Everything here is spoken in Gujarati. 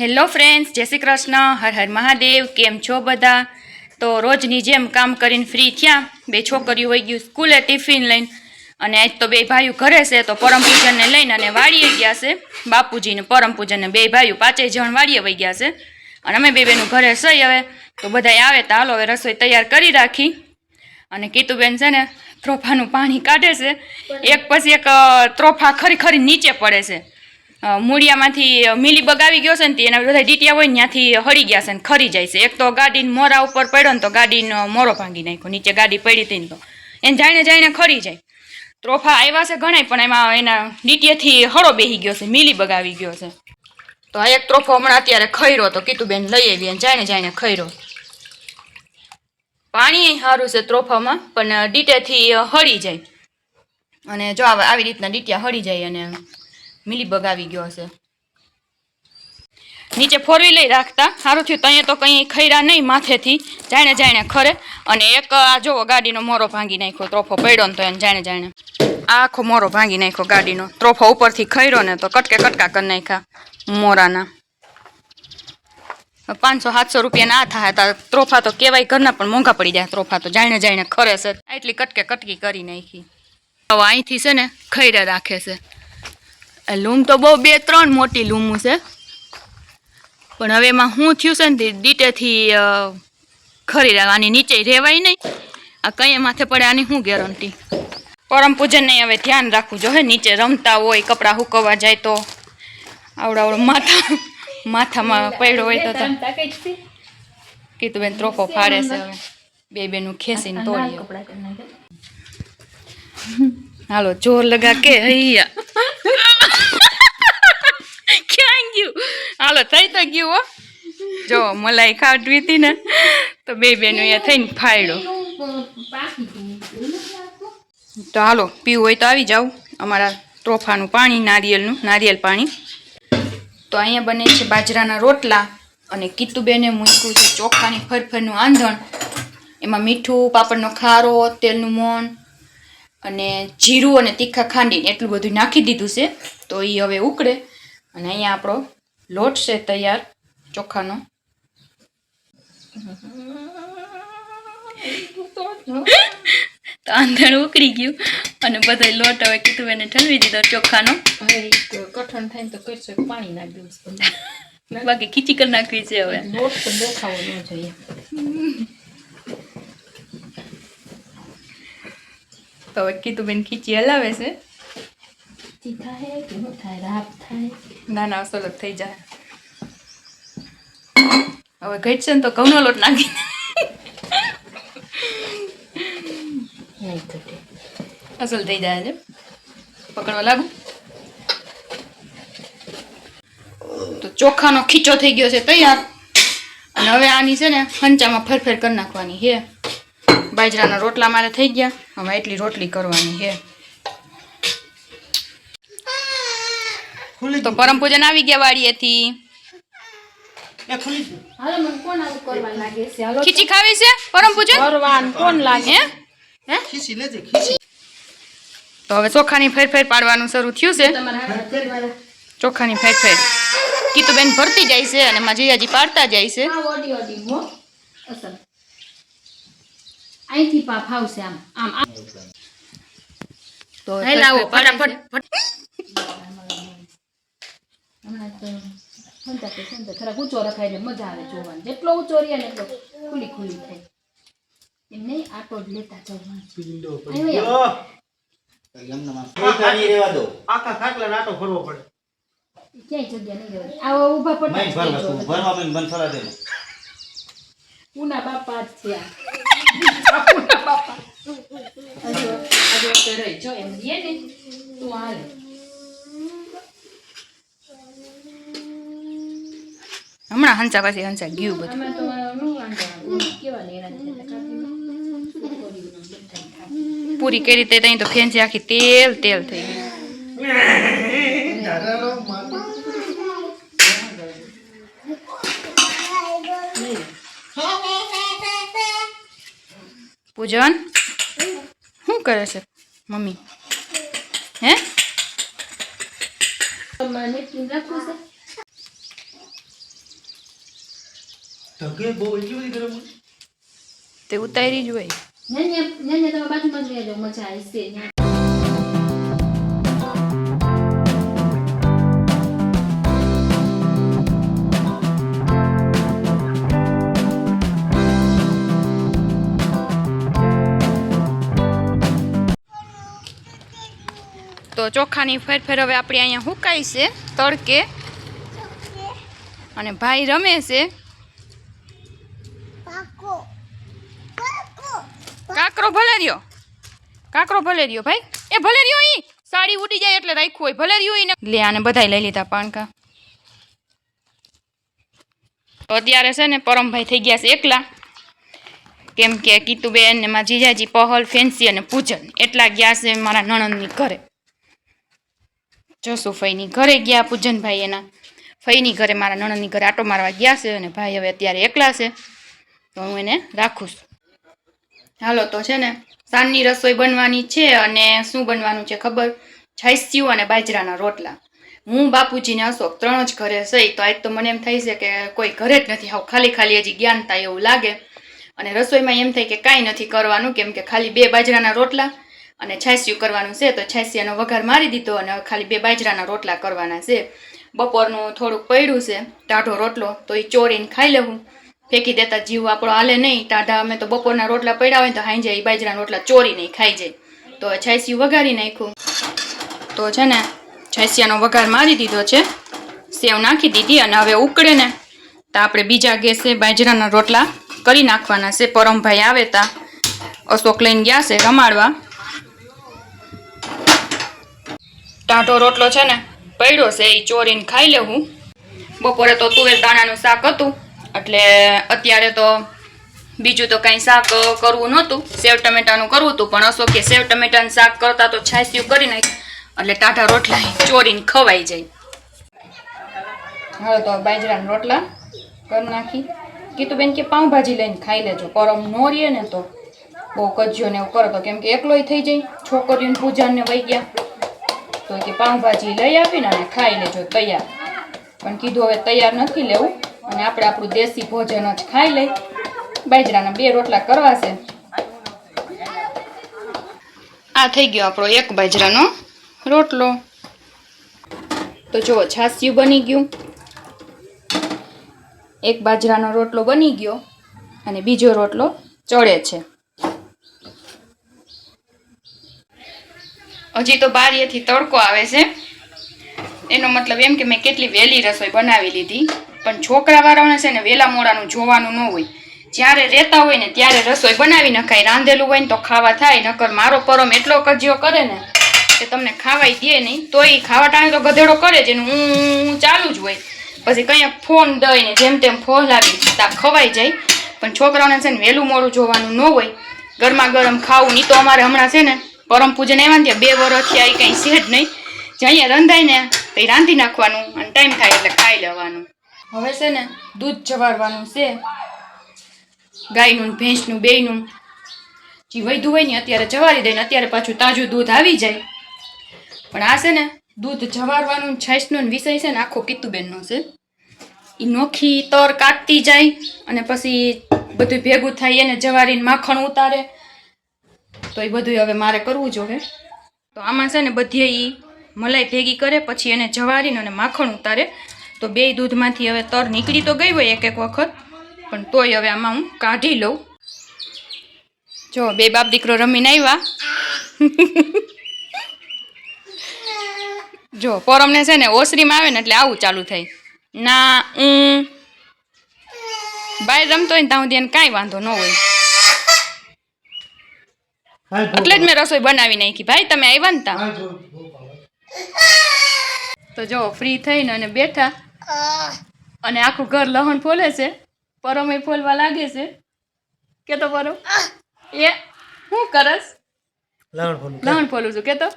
હેલો ફ્રેન્ડ્સ, જય શ્રી કૃષ્ણ. હર હર મહાદેવ. કેમ છો બધા? તો રોજની જેમ કામ કરીને ફ્રી થયા. બે છોકરીઓ વહી ગયું સ્કૂલે ટિફિન લઈને અને આજ તો બે ભાઈઓ ઘરે છે, તો પરમ પૂજનને લઈને અને વાડીએ ગયા છે. બાપુજીને પરમ પૂજનને બે ભાઈઓ પાંચેય જણ વાડીએ વહી ગયા છે. અને અમે બે બેનું ઘરે સહી હવે. તો બધાય આવે તો હાલો હવે રસોઈ તૈયાર કરી રાખી. અને કીતુબેન છે ને, ત્રોફાનું પાણી કાઢે છે. એક પછી એક ત્રોફા ખરી ખરી નીચે પડે છે. મૂળિયામાંથી મીલી બગાવી ગયો છે ને એના બધા ડીટિયા હોય ત્યાંથી હળી ગયા છે ને ખરી જાય છે. એક તો ગાડીને મોરા ઉપર પડ્યો ને તો ગાડીનો મોરો ભાંગી નાખ્યો, નીચે ગાડી પડી હતી ને તો. એને જાણે જાણે ખરી જાય. ત્રોફા આવ્યા છે ઘણાય, પણ એમાં એના ડીટીએથી હળો બેહી ગયો છે, મીલી બગાવી ગયો છે. તો આ એક ત્રોફો હમણાં અત્યારે ખૈરો તો કીતુબેન લઈ આવી અને જાણે જાણે ખૈરો પાણી સારું છે ત્રોફામાં, પણ ડીટેથી હળી જાય. અને જો આવી રીતના ડીટિયા હળી જાય અને મિલી બગાવી ગયો હશે. નીચે ફોરવી લઈ રાખતા. સારું થયું ત્યાં તો કંઈ ખૈરા નહીં માથેથી. જાણે જાણે ખરે. અને એક, આ જોવો, ગાડીનો મોરો ભાંગી નાખ્યો, ત્રોફો પડ્યો ને તો એને જાણે જાણે. આખો મોરો ભાંગી નાખ્યો ગાડીનો. ત્રોફો ઉપરથી ખૈરો ને તો કટકે કટકા કરી નાખ્યા મોરાના. પાંચસો, સાતસો રૂપિયાના આ થાય. હતા ત્રોફા તો કેવાય ઘરના, પણ મોંઘા પડી જાય ત્રોફા તો. જાણે જાણે ખરે છે. એટલી કટકે કટકી કરી નાખી. હવે અહીંથી છે ને ખૈરા રાખે છે. લૂમ તો બહુ બે ત્રણ મોટી લૂમું છે. પણ હવે એમાં શું થયું છે ને દીટેથી ખરી રહેવાની નીચે રહેવાય નહીં. આ કંઈ માથે પડે આની શું ગેરંટી પરમ પૂજન નહીં હવે ધ્યાન રાખવું જોઈએ. નીચે રમતા હોય કપડાં હુકવવા જાય તો આવડા આવડો માથા માથામાં પડ્યો હોય તો કીધું બેન ત્રોફો ફાડે છે હવે. બે બેનું ખેંચીને તોડી હાલો જોર લગા કે હૈયા ક્યાં ગયું હાલો, થઈ તો ગયું હો. જો, મલાઈ ખાટવી હતી ને, તો બે બેનો અહીંયા થઈને ફાયડો. તો હાલો, પીવું હોય તો આવી જાવ અમારા ત્રોફાનું પાણી, નારિયેલનું, નારિયેલ પાણી. તો અહીંયા બને છે બાજરાના રોટલા અને કીતુબેને મૂક્યું છે ચોખાની ફરફરનું આંધણ. એમાં મીઠું, પાપડનો ખારો, તેલનું મોણ અને જીરું અને તીખા ખાંડીને એટલું બધું નાખી દીધું છે. તો એ હવે ઉકળે. અને અહીંયા આપણો લોટ છે તૈયાર ચોખાનો. તો આંધણ ઉકળી ગયું અને બધો લોટ હવે કીધું એને ઠલવી દીધો ચોખાનો. કઠણ થાય ને તો કરશો પાણી નાખી દઉં બાકી ખીચી કરી નાખવી છે હવે. લોટ તો દેખાવો ન જોઈએ. તો હવે કીધું બેન ખીચી હલાવે છે. થાય કે ન થાય રાપ થાય. નાના અસલક થઈ જાય. હવે ઘટશે ને તો ઘઉંનો લોટ નાખી નહીં ઘટે. અસલ થઈ જાય છે. પકડવા લાગુ. તો ચોખાનો ખીચો થઈ ગયો છે તૈયાર. અને હવે આની છે ને હંચામાં ફરફેર કરી નાખવાની છે. બાજરાના રોટલા મારે થઈ ગયા. હવે એટલી રોટલી કરવાની છે તો પરમ પૂજન આવી ગયા વાડીએથી. હાલો મને કોણ આવું કરવા લાગે છે? હાલો ખીચી ખાવી છે પરમ પૂજન? કરવાન કોણ લાગે? હે? હે? તો હવે ચોખાની ફેર ફેર પાડવાનું શરૂ થયું છે. ચોખાની ફેર ફેર. કીતુબેન ભરતી જાય છે અને મારા જીજાજી પાડતા જાય છે. અહીંથી આમ. આમ તો ફટાફટ હમણાં તો સંતા કે સંતા થોડાક ઊંચો રખાય એટલે મજા આવે જોવાની. જેટલો ઊંચો રહે ને એટલો ખુલ્લી ખુલ્લી થાય. એમ નહીં આટો જ લેતા જવાનું. આખા ખાટલા નાટો ફરવો પડે. ક્યાંય જગ્યા નહીં રહેવાની. આવો ઊભા ભરવા મને દે. ઉના બાપા જ છે આ. ઉના બાપા. જો એમ રહે ને તું હાલે. હમણાં હંસા પાછી હંસા ગયું બધું. પૂરી કરી રીતે ત્યાં તો ફેન્સી આખી તેલ તેલ થઈ ગઈ. પૂજન શું કરે છે મમ્મી? હે તમારે નેપકિન રાખવું છે ધકે બહુ એટલી બધી ગરમ હોય? તે ઉતારી જ હોય. ને તમે બાજુમાં જ રહેજો મજા આવશે ન્યા તો ચોખાની ફેર ફેર હવે આપણે અહીંયા હુકાય છે તડકે. અને ભાઈ રમે છે. કાકરો ભલે રહ્યો. કાકરો ભલે રહ્યો ભાઈ. એ ભલે રહ્યો ઈ. સાડી ઉડી જાય એટલે રાખ્યું હોય. ભલે રહ્યો ઈ લે આને બધાય લઈ લીધા પાણકા. તો અત્યારે છે ને પરમભાઈ થઈ ગયા છે એકલા. કેમ કે કીતુબેન ને મારા જીજાજી પહલ, ફેન્સી અને પૂજન એટલા ગયા છે મારા નણંદની ઘરે. જોશું ફઈની ઘરે ગયા પૂજનભાઈ એના. ફઈની ઘરે મારા નણંદની ઘરે આટો મારવા ગયા છે અને ભાઈ હવે અત્યારે એકલા છે. તો હું એને રાખું છું. હાલો, તો છે ને, સાંજની રસોઈ બનવાની છે અને શું બનવાનું છે ખબર? છાઈસ્યું અને બાજરાના રોટલા. હું બાપુજીને અશોક ત્રણ જ ઘરે સહી, તો આજ તો મને એમ થાય છે કે કોઈ ઘરે જ નથી. હાવ ખાલી ખાલી હજી જ્ઞાન થાય એવું લાગે. અને રસોઈમાં એમ થાય કે કાંઈ નથી કરવાનું, કેમ કે ખાલી બે બાજરાના રોટલા અને છાસ્યું કરવાનું છે, તો છાસ્યાનો વઘાર મારી દીધો અને ખાલી બે બાજરાના રોટલા કરવાના છે. બપોરનું થોડુંક પડ્યું છે, ટાઢો રોટલો, તો એ ચોરીને ખાઈ લેવું ફેંકી દેતા જીવ આપણો હાલે નહીં, ટાઢા અમે તો બપોરના રોટલા પડ્યા હોય તો હાઈ જાય બાજરાના રોટલા ચોરી નહીં, ખાઈ જાય. તો છાસ્યું વઘારી નાખ્યું. તો છે ને છાસ્યાનો વઘાર મારી દીધો છે. સેવ નાખી દીધી અને હવે ઉકળે ને, તો આપણે બીજા ગેસે બાજરાના રોટલા કરી નાખવાના છે. પરમભાઈ આવે તા, અશોક લઈને ગયા છે રમાડવા. ટાઢો રોટલો છે ને, પડ્યો છે એ ચોરીને ખાઈ લેવું. બપોરે તો તુવેર દાણાનું શાક હતું. એટલે અત્યારે તો બીજું તો કાંઈ શાક કરવું નહોતું. સેવ ટમેટાનું કરવું હતું, પણ અશોકે સેવ ટમેટાનું શાક કરતા તો છાસ્યું કરી નાખ એટલે ટાઢા રોટલા ચોરીને ખવાઈ જાય. હાલો તો બાજરાના રોટલા કરી નાખી. કીધું બેન કે પાઉંભાજી લઈને ખાઈ લેજો. પરમ નો રહીએ ને તો બહુ કજ્યો ને એવું કરો. તો કેમ કે એકલોય થઈ જાય. છોકરીઓને પૂજાને વહી ગયા. તો કે પાઉંભાજી લઈ આવીને અને ખાઈ લેજો તૈયાર. પણ કીધું હવે તૈયાર નથી લેવું. અને આપણે આપણું દેશી ભોજન જ ખાઈ લઈ. બાજરાના બે રોટલા કરવા છે. આ થઈ ગયો આપણો એક બાજરાનો રોટલો. તો જુઓ છાસિયું બની ગયું. એક બાજરાનો રોટલો બની ગયો અને બીજો રોટલો ચડે છે. હજી તો બારીએથી તડકો આવે છે. એનો મતલબ એમ કે મેં કેટલી વહેલી રસોઈ બનાવી લીધી. પણ છોકરાવાળાને છે ને વહેલા મોડાનું જોવાનું ન હોય. જ્યારે રહેતા હોય ને ત્યારે રસોઈ બનાવી નખાય રાંધેલું હોય ને તો ખાવા થાય, નકર મારો પરમ એટલો કજિયો કરે ને કે તમને ખાવાય દે નહીં, તોય ખાવા ટાણે તો ગધેડો કરે છે ને, હું ચાલુ જ હોય. પછી કંઈક ફોન દઈને જેમ તેમ ફોલાવી તા ખવાઈ જાય. પણ છોકરાઓને છે ને વહેલું મોડું જોવાનું ન હોય. ગરમા ગરમ ખાવું નહીં તો અમારે હમણાં છે ને પરમ પૂજન આવ્યા ને ત્યાં બે વર્ષથી આવી કંઈ છે જ નહીં. જે અહીંયા રંધાય ને તો એ રાંધી નાખવાનું અને ટાઈમ થાય એટલે ખાઈ લેવાનું. હવે છે ને, દૂધ જવારવાનું છે. ગાયનું, ભેંસનું, બેયનું. જે વૈધું હોય ને અત્યારે જવારી દે ને અત્યારે પાછું તાજું દૂધ આવી જાય. પણ આ છે ને, દૂધ જવારવાનું ને વિષય છે ને આખો કીતુબેનનો છે. એ નોખી તર કાઢતી જાય અને પછી બધું ભેગું થાય એને જવારીને માખણ ઉતારે. તો એ બધું હવે મારે કરવું જોઈએ તો આમાં છે ને બધી એ મલાઈ ભેગી કરે, પછી એને જવારીને અને માખણ ઉતારે. તો બે દૂધમાંથી હવે તર નીકળી તો ગઈ હોય એક એક વખત પણ તોય હવે આમાં હું કાઢી લઉં. જો બે બાપ દીકરો રમીને આવ્યા જો પોરમને છે ને ઓસરીમાં આવે ને એટલે આવું ચાલુ થાય. ના હું બાય રમતો હોય ને ત્યાં સુધી એને કાંઈ વાંધો ન હોય. એટલે જ મેં રસોઈ બનાવી નાખી. ભાઈ તમે આવ્યા ને ત્યાં. તો જો ફ્રી થઈને અને બેઠા. અને આખું ઘર લહણ ફોલે છે. પરમે ફોલવા લાગે છે. કે તો પરો એ હું કરસ? લહણ ફોલું લહણ ફોલું છું. કે તો